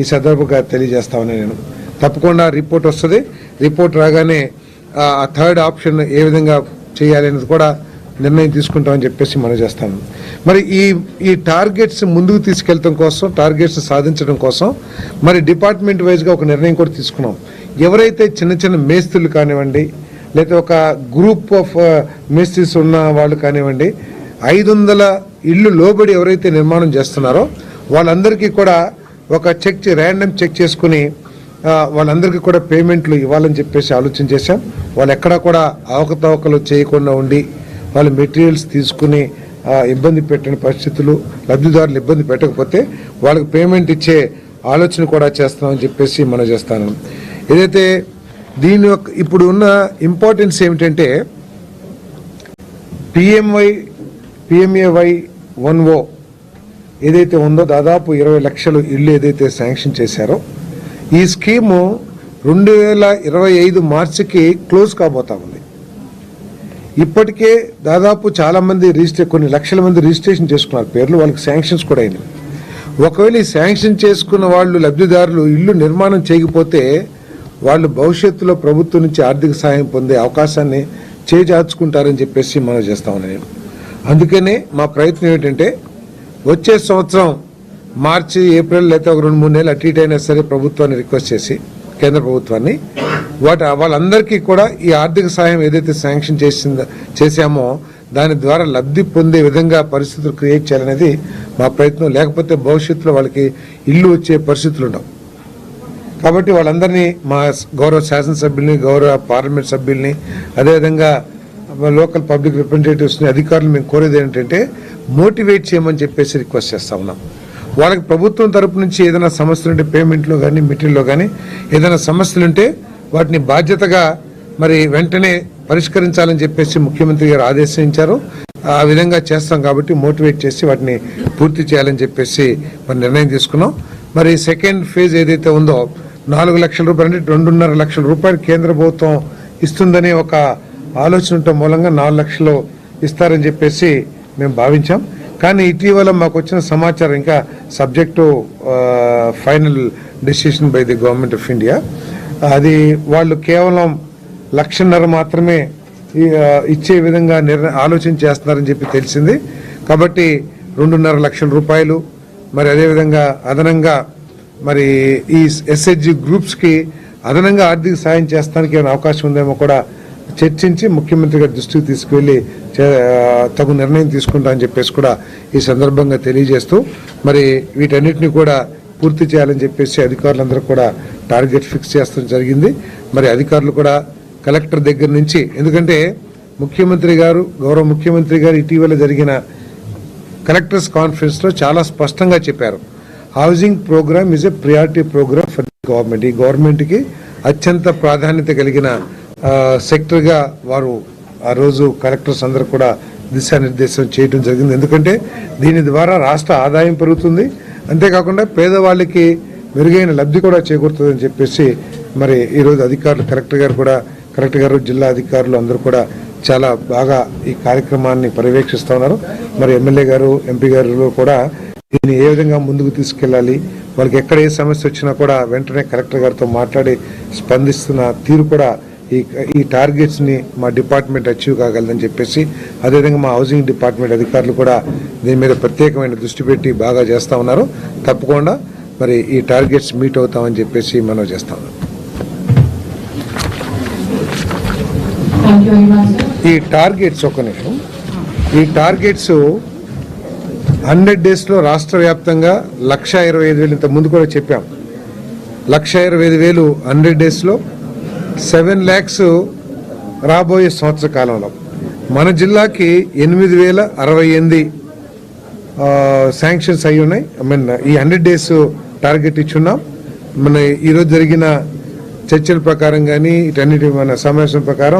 ఈ సందర్భంగా తెలియజేస్తామని నేను. తప్పకుండా రిపోర్ట్ వస్తుంది. రిపోర్ట్ రాగానే ఆ థర్డ్ ఆప్షన్ ఏ విధంగా చేయాలి అనేది కూడా నిర్ణయం తీసుకుంటామని చెప్పేసి మనం చేస్తాను మరి ఈ ఈ టార్గెట్స్ ముందుకు తీసుకెళ్ళడం కోసం టార్గెట్స్ సాధించడం కోసం మరి డిపార్ట్మెంట్ వైజ్గా ఒక నిర్ణయం కూడా తీసుకున్నాం. ఎవరైతే చిన్న చిన్న మేస్తులు కానివ్వండి లేదా ఒక గ్రూప్ ఆఫ్ మేస్త్రీస్ ఉన్న వాళ్ళు కానివ్వండి ఐదు వందల ఇళ్ళు లోబడి ఎవరైతే నిర్మాణం చేస్తున్నారో వాళ్ళందరికీ కూడా ఒక చెక్ ర్యాండమ్ చెక్ చేసుకుని వాళ్ళందరికీ కూడా పేమెంట్లు ఇవ్వాలని చెప్పేసి ఆలోచన చేశాం. వాళ్ళు ఎక్కడా కూడా అవకతవకలు చేయకుండా ఉండి వాళ్ళు మెటీరియల్స్ తీసుకుని ఇబ్బంది పెట్టని పరిస్థితులు లబ్ధిదారులు ఇబ్బంది పెట్టకపోతే వాళ్ళకి పేమెంట్ ఇచ్చే ఆలోచన కూడా చేస్తామని చెప్పేసి మనం చేస్తాను. ఏదైతే దీని యొక్క ఇప్పుడు ఉన్న ఇంపార్టెన్స్ ఏమిటంటే పిఎంవై పిఎంఏవై వన్ ఓ ఏదైతే ఉందో దాదాపు ఇరవై లక్షలు ఇల్లు ఏదైతే శాంక్షన్ చేశారో ఈ స్కీము రెండు వేల ఇరవై ఐదు మార్చికి క్లోజ్ కాబోతా ఉంది. ఇప్పటికే దాదాపు చాలామంది రిజిస్ట్రే రిజిస్టర్ కొన్ని లక్షల మంది రిజిస్ట్రేషన్ చేసుకున్నారు పేర్లు వాళ్ళకి శాంక్షన్స్ కూడా అయినాయి. ఒకవేళ ఈ శాంక్షన్ చేసుకున్న వాళ్ళు లబ్ధిదారులు ఇల్లు నిర్మాణం చేయకపోతే వాళ్ళు భవిష్యత్తులో ప్రభుత్వం నుంచి ఆర్థిక సహాయం పొందే అవకాశాన్ని చేజార్చుకుంటారని చెప్పేసి మనం చేస్తామని నేను. అందుకనే మా ప్రయత్నం ఏంటంటే వచ్చే సంవత్సరం మార్చి ఏప్రిల్ లేకపోతే ఒక రెండు మూడు నెలలు అటు ఇటు అయినా సరే ప్రభుత్వాన్ని రిక్వెస్ట్ చేసి కేంద్ర ప్రభుత్వాన్ని వాటి వాళ్ళందరికీ కూడా ఈ ఆర్థిక సహాయం ఏదైతే శాంక్షన్ చేసిందో చేశామో దాని ద్వారా లబ్ధి పొందే విధంగా పరిస్థితులు క్రియేట్ చేయాలనేది మా ప్రయత్నం. లేకపోతే భవిష్యత్తులో వాళ్ళకి ఇల్లు వచ్చే పరిస్థితులు ఉండవు. కాబట్టి వాళ్ళందరినీ మా గౌరవ శాసనసభ్యుల్ని గౌరవ పార్లమెంట్ సభ్యుల్ని అదేవిధంగా లోకల్ పబ్లిక్ రిప్రజెంటేటివ్స్ని అధికారులు మేము కోరేది ఏంటంటే మోటివేట్ చేయమని చెప్పేసి రిక్వెస్ట్ చేస్తా ఉన్నాం. వాళ్ళకి ప్రభుత్వం తరపు నుంచి ఏదైనా సమస్యలు ఉంటే పేమెంట్లో కానీ మెటీరియల్లో కానీ ఏదైనా సమస్యలు ఉంటే వాటిని బాధ్యతగా మరి వెంటనే పరిష్కరించాలని చెప్పేసి ముఖ్యమంత్రి గారు ఆదేశించారు. ఆ విధంగా చేస్తాం కాబట్టి మోటివేట్ చేసి వాటిని పూర్తి చేయాలని చెప్పేసి మరి నిర్ణయం తీసుకున్నాం. మరి సెకండ్ ఫేజ్ ఏదైతే ఉందో నాలుగు లక్షల రూపాయలు అంటే రెండున్నర లక్షల రూపాయలు కేంద్ర ప్రభుత్వం ఇస్తుందనే ఒక ఆలోచన ఉండటం మూలంగా నాలుగు లక్షలు ఇస్తారని చెప్పేసి మేము భావించాం. కానీ ఇటీవల మాకు వచ్చిన సమాచారం ఇంకా subject final decision by the government of India. అది వాళ్ళు కేవలం లక్షన్నర మాత్రమే ఇచ్చే విధంగా నిర్ణ ఆలోచన చేస్తున్నారని చెప్పి తెలిసింది. కాబట్టి రెండున్నర లక్షల రూపాయలు మరి అదేవిధంగా అదనంగా మరి ఈ ఎస్హెచ్జి గ్రూప్స్కి అదనంగా ఆర్థిక సాయం చేస్తానికి ఏమైనా అవకాశం ఉందేమో కూడా చర్చించి ముఖ్యమంత్రి గారి దృష్టికి తీసుకువెళ్ళి చే- తగు నిర్ణయం తీసుకుంటామని చెప్పేసి కూడా ఈ సందర్భంగా తెలియజేస్తూ మరి వీటన్నిటిని కూడా పూర్తి చేయాలని చెప్పేసి అధికారులందరూ కూడా టార్గెట్ ఫిక్స్ చేస్తడం జరిగింది. మరి అధికారులు కూడా కలెక్టర్ దగ్గర నుంచి ఎందుకంటే ముఖ్యమంత్రి గారు గౌరవ ముఖ్యమంత్రి గారు ఇటీవల జరిగిన కలెక్టర్స్ కాన్ఫరెన్స్లో చాలా స్పష్టంగా చెప్పారు. Housing programme is a priority programme for government. ఈ గవర్నమెంట్కి అత్యంత ప్రాధాన్యత కలిగిన సెక్టర్గా వారు ఆ రోజు కలెక్టర్స్ అందరూ కూడా దిశానిర్దేశం చేయడం జరిగింది. ఎందుకంటే దీని ద్వారా రాష్ట్ర ఆదాయం పెరుగుతుంది. అంతేకాకుండా పేదవాళ్ళకి మెరుగైన లబ్ధి కూడా చేకూరుతుందని చెప్పేసి మరి ఈరోజు అధికారులు కలెక్టర్ గారు కూడా కలెక్టర్ గారు జిల్లా అధికారులు అందరూ కూడా చాలా బాగా ఈ కార్యక్రమాన్ని పర్యవేక్షిస్తూ ఉన్నారు. మరి ఎమ్మెల్యే గారు ఎంపీ గారు కూడా దీన్ని ఏ విధంగా ముందుకు తీసుకెళ్ళాలి వాళ్ళకి ఎక్కడ ఏ సమస్య వచ్చినా కూడా వెంటనే కలెక్టర్ గారితో మాట్లాడి స్పందిస్తున్న తీరు కూడా ఈ ఈ టార్గెట్స్ని మా డిపార్ట్మెంట్ అచీవ్ కాగలదని చెప్పేసి అదేవిధంగా మా హౌసింగ్ డిపార్ట్మెంట్ అధికారులు కూడా దీని మీద ప్రత్యేకమైన దృష్టి పెట్టి బాగా చేస్తా ఉన్నారు. తప్పకుండా మరి ఈ టార్గెట్స్ మీట్ అవుతామని చెప్పేసి మనం చేస్తా ఉన్నాం. ఈ టార్గెట్స్ ఒక నిమిషం. ఈ టార్గెట్స్ హండ్రెడ్ డేస్లో రాష్ట్ర వ్యాప్తంగా లక్ష ఇరవై ఐదు వేలు ఇంత ముందు కూడా చెప్పాం. లక్ష ఇరవై ఐదు వేలు హండ్రెడ్ డేస్లో సెవెన్ ల్యాక్స్ రాబోయే సంవత్సర కాలంలో. మన జిల్లాకి ఎనిమిది వేల అరవై ఎనిమిది శాంక్షన్స్ అయి ఉన్నాయి. ఐ మీన్ ఈ హండ్రెడ్ డేస్ టార్గెట్ ఇచ్చున్నాం. మన ఈరోజు జరిగిన చర్చల ప్రకారం కానీ ఇటన్నిటి మన సమావేశం ప్రకారం